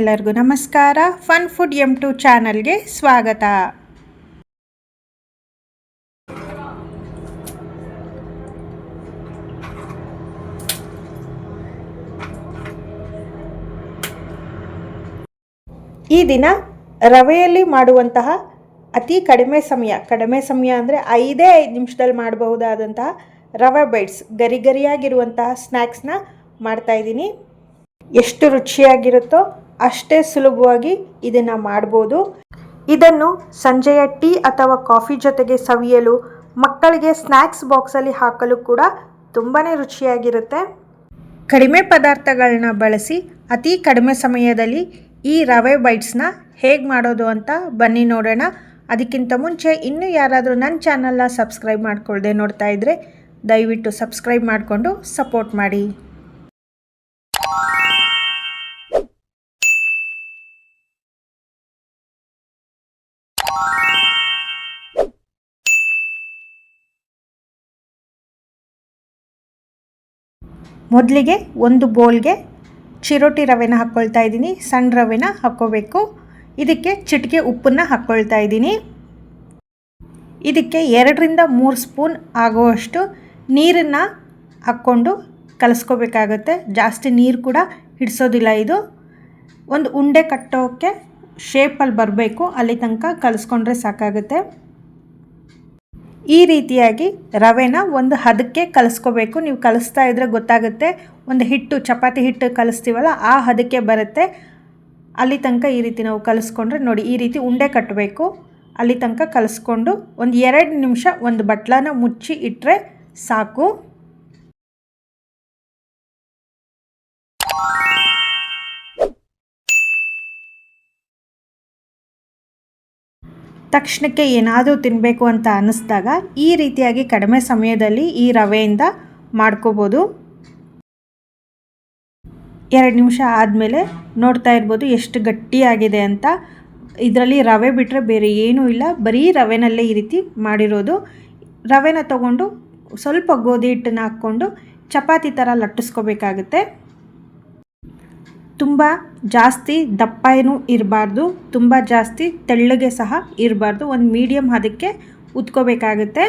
ಎಲ್ಲರಿಗೂ ನಮಸ್ಕಾರ. Fun food M to ಚಾನಲ್ಗೆ ಸ್ವಾಗತ. ಈ ದಿನ ರವೆಯಲ್ಲಿ ಮಾಡುವಂತಹ ಅತಿ ಕಡಿಮೆ ಸಮಯ ಕಡಿಮೆ ಸಮಯ ಅಂದರೆ ಐದೇ ಐದು ನಿಮಿಷದಲ್ಲಿ ಮಾಡಬಹುದಾದಂತಹ ರವೆ ಬೈಟ್ಸ್ ಗರಿ ಗರಿಯಾಗಿರುವಂತಹ ಸ್ನ್ಯಾಕ್ಸ್ನ ಮಾಡ್ತಾಯಿದ್ದೀನಿ ಎಷ್ಟು ರುಚಿಯಾಗಿರುತ್ತೋ ಅಷ್ಟೇ ಸುಲಭವಾಗಿ ಇದನ್ನು ಮಾಡ್ಬೋದು. ಇದನ್ನು ಸಂಜೆಯ ಟೀ ಅಥವಾ ಕಾಫಿ ಜೊತೆಗೆ ಸವಿಯಲು, ಮಕ್ಕಳಿಗೆ ಸ್ನ್ಯಾಕ್ಸ್ ಬಾಕ್ಸಲ್ಲಿ ಹಾಕಲು ಕೂಡ ತುಂಬಾ ರುಚಿಯಾಗಿರುತ್ತೆ. ಕಡಿಮೆ ಪದಾರ್ಥಗಳನ್ನ ಬಳಸಿ ಅತಿ ಕಡಿಮೆ ಸಮಯದಲ್ಲಿ ಈ ರವೆ ಬೈಟ್ಸ್ನ ಹೇಗೆ ಮಾಡೋದು ಅಂತ ಬನ್ನಿ ನೋಡೋಣ. ಅದಕ್ಕಿಂತ ಮುಂಚೆ ಇನ್ನೂ ಯಾರಾದರೂ ನನ್ನ ಚಾನಲ್ನ ಸಬ್ಸ್ಕ್ರೈಬ್ ಮಾಡ್ಕೊಳ್ಳದೆ ನೋಡ್ತಾ ಇದ್ದರೆ ದಯವಿಟ್ಟು ಸಬ್ಸ್ಕ್ರೈಬ್ ಮಾಡಿಕೊಂಡು ಸಪೋರ್ಟ್ ಮಾಡಿ. ಮೊದಲಿಗೆ ಒಂದು ಬೌಲ್ಗೆ ಚಿರೋಟಿ ರವೆನ ಹಾಕ್ಕೊಳ್ತಾ ಇದ್ದೀನಿ, ಸಣ್ಣ ರವೆನ ಹಾಕ್ಕೋಬೇಕು ಇದಕ್ಕೆ ಚಿಟಿಕೆ ಉಪ್ಪನ್ನು ಹಾಕ್ಕೊಳ್ತಾ ಇದ್ದೀನಿ. ಇದಕ್ಕೆ ಎರಡರಿಂದ ಮೂರು ಸ್ಪೂನ್ ಆಗುವಷ್ಟು ನೀರನ್ನು ಹಾಕ್ಕೊಂಡು ಕಲಿಸ್ಕೋಬೇಕಾಗುತ್ತೆ. ಜಾಸ್ತಿ ನೀರು ಕೂಡ ಹಿಡಿಸೋದಿಲ್ಲ ಇದು. ಒಂದು ಉಂಡೆ ಕಟ್ಟೋಕ್ಕೆ ಶೇಪಲ್ಲಿ ಬರಬೇಕು, ಅಲ್ಲಿ ತನಕ ಕಲಿಸ್ಕೊಂಡ್ರೆ ಸಾಕಾಗುತ್ತೆ. ಈ ರೀತಿಯಾಗಿ ರವೆನ ಒಂದು ಹದಕ್ಕೆ ಕಲಿಸ್ಕೋಬೇಕು. ನೀವು ಕಲಿಸ್ತಾ ಇದ್ದರೆ ಗೊತ್ತಾಗುತ್ತೆ. ಒಂದು ಹಿಟ್ಟು, ಚಪಾತಿ ಹಿಟ್ಟು ಕಲಿಸ್ತೀವಲ್ಲ, ಆ ಹದಕ್ಕೆ ಬರುತ್ತೆ. ಅಲ್ಲಿ ತನಕ ಈ ರೀತಿ ನಾವು ಕಲಿಸ್ಕೊಂಡ್ರೆ ನೋಡಿ, ಈ ರೀತಿ ಉಂಡೆ ಕಟ್ಟಬೇಕು ಅಲ್ಲಿ ತನಕ ಕಲಿಸ್ಕೊಂಡು ಒಂದು ಎರಡು ನಿಮಿಷ ಒಂದು ಬಟ್ಲನ ಮುಚ್ಚಿ ಇಟ್ಟರೆ ಸಾಕು. ತಕ್ಷಣಕ್ಕೆ ಏನಾದರೂ ತಿನ್ನಬೇಕು ಅಂತ ಅನ್ನಿಸ್ದಾಗ ಈ ರೀತಿಯಾಗಿ ಕಡಿಮೆ ಸಮಯದಲ್ಲಿ ಈ ರವೆಯಿಂದ ಮಾಡ್ಕೋಬೋದು. ಎರಡು ನಿಮಿಷ ಆದಮೇಲೆ ನೋಡ್ತಾ ಇರ್ಬೋದು ಎಷ್ಟು ಗಟ್ಟಿಯಾಗಿದೆ ಅಂತ. ಇದರಲ್ಲಿ ರವೆ ಬಿಟ್ಟರೆ ಬೇರೆ ಏನೂ ಇಲ್ಲ. ಬರೀ ರವೆನಲ್ಲೇ ಈ ರೀತಿ ಮಾಡಿರೋದು. ರವೆನ ತಗೊಂಡು ಸ್ವಲ್ಪ ಗೋಧಿ ಹಿಟ್ಟನ್ನ ಹಾಕ್ಕೊಂಡು ಚಪಾತಿ ಥರ ಲಟ್ಟಿಸ್ಕೋಬೇಕಾಗುತ್ತೆ. ತುಂಬ ಜಾಸ್ತಿ ದಪ್ಪ ಏನೂ ಇರಬಾರ್ದು, ತುಂಬ ಜಾಸ್ತಿ ತೆಳ್ಳಗೆ ಸಹ ಇರಬಾರ್ದು. ಒಂದು ಮೀಡಿಯಮ್ ಅದಕ್ಕೆ ಉತ್ಕೋಬೇಕಾಗುತ್ತೆ.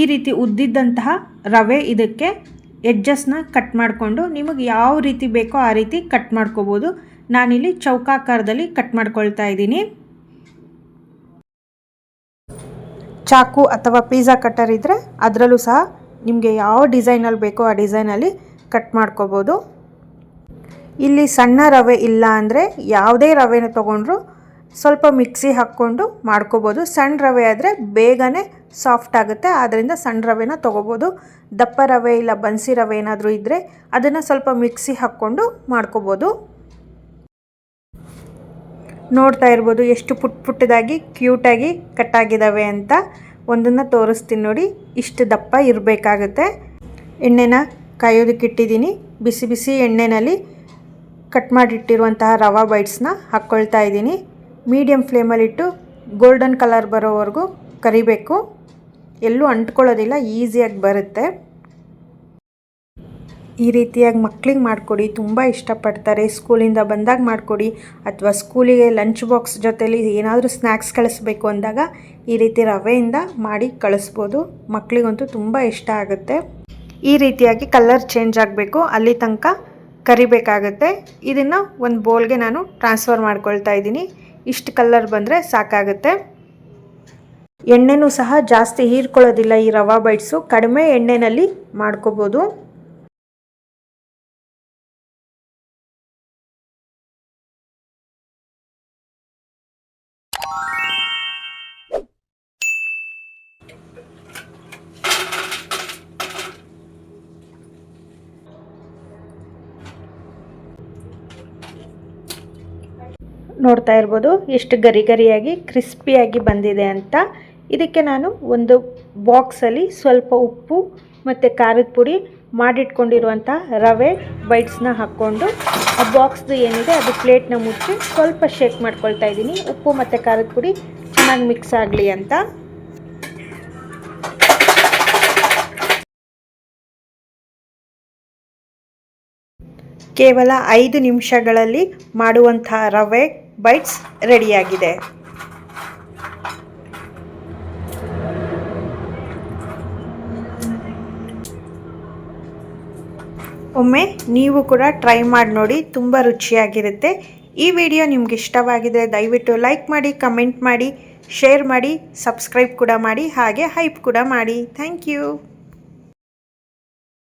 ಈ ರೀತಿ ಉದ್ದಿದ್ದಂತಹ ರವೆ ಇದಕ್ಕೆ ಎಡ್ಜಸ್ನ ಕಟ್ ಮಾಡಿಕೊಂಡು ನಿಮಗೆ ಯಾವ ರೀತಿ ಬೇಕೋ ಆ ರೀತಿ ಕಟ್ ಮಾಡ್ಕೋಬೋದು. ನಾನಿಲ್ಲಿ ಚೌಕಾಕಾರದಲ್ಲಿ ಕಟ್ ಮಾಡ್ಕೊಳ್ತಾ ಇದ್ದೀನಿ. ಚಾಕು ಅಥವಾ ಪಿಜ್ಜಾ ಕಟ್ಟರ್ ಇದ್ದರೆ ಅದರಲ್ಲೂ ಸಹ ನಿಮಗೆ ಯಾವ ಡಿಸೈನಲ್ಲಿ ಬೇಕೋ ಆ ಡಿಸೈನಲ್ಲಿ ಕಟ್ ಮಾಡ್ಕೋಬೋದು. ಇಲ್ಲಿ ಸಣ್ಣ ರವೆ ಇಲ್ಲ ಅಂದರೆ ಯಾವುದೇ ರವೆನ ತೊಗೊಂಡ್ರು ಸ್ವಲ್ಪ ಮಿಕ್ಸಿ ಹಾಕ್ಕೊಂಡು ಮಾಡ್ಕೋಬೋದು. ಸಣ್ಣ ರವೆ ಆದರೆ ಬೇಗನೆ ಸಾಫ್ಟ್ ಆಗುತ್ತೆ. ಆದ್ದರಿಂದ ಸಣ್ಣ ರವೆನ ತೊಗೋಬೋದು. ದಪ್ಪ ರವೆ ಇಲ್ಲ ಬನ್ಸಿ ರವೆ ಏನಾದರೂ ಇದ್ದರೆ ಅದನ್ನು ಸ್ವಲ್ಪ ಮಿಕ್ಸಿ ಹಾಕ್ಕೊಂಡು ಮಾಡ್ಕೋಬೋದು. ನೋಡ್ತಾ ಇರ್ಬೋದು ಎಷ್ಟು ಪುಟ್ ಪುಟ್ಟದಾಗಿ ಕ್ಯೂಟಾಗಿ ಕಟ್ಟಾಗಿದ್ದಾವೆ ಅಂತ. ಒಂದನ್ನು ತೋರಿಸ್ತೀನಿ ನೋಡಿ. ಇಷ್ಟು ದಪ್ಪ ಇರಬೇಕಾಗುತ್ತೆ. ಎಣ್ಣೆನ ಕಾಯೋದಕ್ಕಿಟ್ಟಿದ್ದೀನಿ ಬಿಸಿ ಬಿಸಿ ಎಣ್ಣೆನಲ್ಲಿ ಕಟ್ ಮಾಡಿಟ್ಟಿರುವಂತಹ ರವಾ ಬೈಟ್ಸ್ನ ಹಾಕ್ಕೊಳ್ತಾ ಇದ್ದೀನಿ. ಮೀಡಿಯಮ್ ಫ್ಲೇಮಲ್ಲಿಟ್ಟು ಗೋಲ್ಡನ್ ಕಲರ್ ಬರೋವರೆಗೂ ಕರಿಬೇಕು. ಎಲ್ಲೂ ಅಂಟ್ಕೊಳ್ಳೋದಿಲ್ಲ, ಈಸಿಯಾಗಿ ಬರುತ್ತೆ. ಈ ರೀತಿಯಾಗಿ ಮಕ್ಳಿಗೆ ಮಾಡಿಕೊಡಿ, ತುಂಬ ಇಷ್ಟಪಡ್ತಾರೆ. ಸ್ಕೂಲಿಂದ ಬಂದಾಗ ಮಾಡಿಕೊಡಿ, ಅಥವಾ ಸ್ಕೂಲಿಗೆ ಲಂಚ್ ಬಾಕ್ಸ್ ಜೊತೇಲಿ ಏನಾದರೂ ಸ್ನ್ಯಾಕ್ಸ್ ಕಳಿಸ್ಬೇಕು ಅಂದಾಗ ಈ ರೀತಿ ರವೆಯಿಂದ ಮಾಡಿ ಕಳಿಸ್ಬೋದು. ಮಕ್ಕಳಿಗಂತೂ ತುಂಬ ಇಷ್ಟ ಆಗುತ್ತೆ. ಈ ರೀತಿಯಾಗಿ ಕಲರ್ ಚೇಂಜ್ ಆಗಬೇಕು. ಅಲ್ಲಿ ತನಕ ಕರಿಬೇಕಾಗತ್ತೆ. ಇದನ್ನು ಒಂದು ಬೌಲ್ಗೆ ನಾನು ಟ್ರಾನ್ಸ್ಫರ್ ಮಾಡ್ಕೊಳ್ತಾ ಇದ್ದೀನಿ. ಇಷ್ಟು ಕಲ್ಲರ್ ಬಂದರೆ ಸಾಕಾಗುತ್ತೆ. ಎಣ್ಣೆನೂ ಸಹ ಜಾಸ್ತಿ ಹೀರ್ಕೊಳ್ಳೋದಿಲ್ಲ ಈ ರವಾ ಬೈಟ್ಸು ಕಡಿಮೆ ಎಣ್ಣೆನಲ್ಲಿ ಮಾಡ್ಕೋಬೋದು. ನೋಡ್ತಾ ಇರ್ಬೋದು. ಎಷ್ಟು ಗರಿ ಗರಿಯಾಗಿ ಕ್ರಿಸ್ಪಿಯಾಗಿ ಬಂದಿದೆ ಅಂತ. ಇದಕ್ಕೆ ನಾನು ಒಂದು ಬಾಕ್ಸಲ್ಲಿ ಸ್ವಲ್ಪ ಉಪ್ಪು ಮತ್ತು ಖಾರದ ಪುಡಿ ಮಾಡಿಟ್ಕೊಂಡಿರುವಂಥ ರವೆ ಬೈಟ್ಸ್ನ ಹಾಕ್ಕೊಂಡು ಆ ಬಾಕ್ಸ್ದು ಏನಿದೆ ಅದು ಪ್ಲೇಟ್ನ ಮುಚ್ಚಿ ಸ್ವಲ್ಪ ಶೇಕ್ ಮಾಡ್ಕೊಳ್ತಾ ಇದ್ದೀನಿ. ಉಪ್ಪು ಮತ್ತು ಖಾರದ ಪುಡಿ ಚೆನ್ನಾಗಿ ಮಿಕ್ಸ್ ಆಗಲಿ ಅಂತ. ಕೇವಲ ಐದು ನಿಮಿಷಗಳಲ್ಲಿ ಮಾಡುವಂಥ ರವೆ ಬೈಟ್ಸ್ ರೆಡಿಯಾಗಿದೆ ಒಮ್ಮೆ ನೀವು ಕೂಡ ಟ್ರೈ ಮಾಡಿ ನೋಡಿ, ತುಂಬ ರುಚಿಯಾಗಿರುತ್ತೆ. ಈ ವಿಡಿಯೋ ನಿಮ್ಗೆ ಇಷ್ಟವಾಗಿದ್ರೆ ದಯವಿಟ್ಟು ಲೈಕ್ ಮಾಡಿ ಕಮೆಂಟ್ ಮಾಡಿ ಶೇರ್ ಮಾಡಿ ಸಬ್ಸ್ಕ್ರೈಬ್ ಕೂಡ ಮಾಡಿ, ಹಾಗೆ ಹೈಪ್ ಕೂಡ ಮಾಡಿ. Thank you